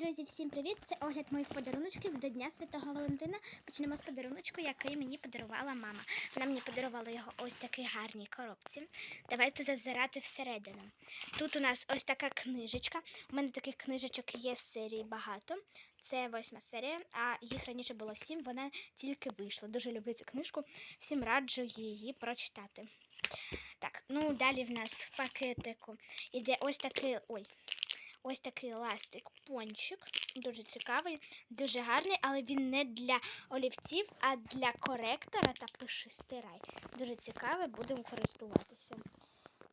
Друзі, всім привіт! Це огляд моїх подаруночків до Дня Святого Валентина. Почнемо з подаруночку, який мені подарувала мама. Вона мені подарувала його ось такій гарній коробці. Давайте зазирати всередину. Тут у нас ось така книжечка. У мене таких книжечок є з серії багато. Це восьма серія, а їх раніше було сім. Вона тільки вийшла. Дуже люблю цю книжку. Всім раджу її прочитати. Так, ну далі в нас в пакетику іде ось такий. Ой. Ось такий ластик пончик. Дуже цікавий, дуже гарний, але він не для олівців, а для коректора та пиши стирай. Дуже цікавий, будемо користуватися.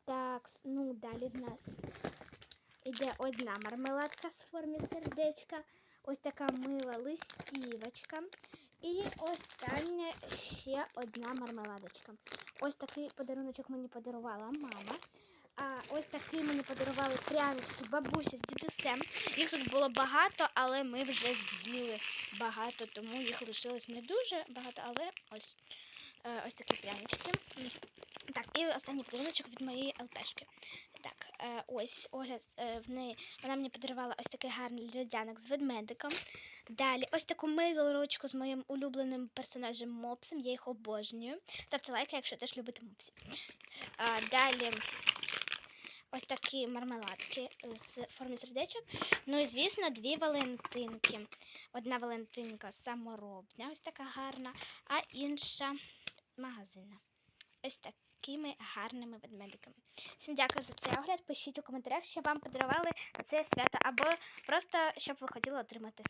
Так, ну далі в нас іде одна мармеладка з формі сердечка, ось така мила листівочка. І остання ще одна мармеладочка. Ось такий подаруночок мені подарувала мама. А ось такий мені подарували прянички бабуся з дідусем. Їх тут було багато, але ми вже з'їли багато, тому їх лишилось не дуже багато, але ось е, ось такі прянички. Так, і останній подаруночок від моєї ЛПшки. Так, е, ось огляд е, в неї. Вона мені подарувала ось такий гарний льодянок з ведмедиком. Далі ось таку милу ручку з моїм улюбленим персонажем Мопсом. Я їх обожнюю. Ставте лайки, якщо теж любите мопсів. Далі такі мармеладки з форми сердечок. Ну і звісно, дві валентинки. Одна валентинка саморобня, ось така гарна, а інша магазинна. Ось такими гарними ведмедиками. Всім дякую за цей огляд. Пишіть у коментарях, що вам подарували це свято, або просто щоб ви хотіли отримати.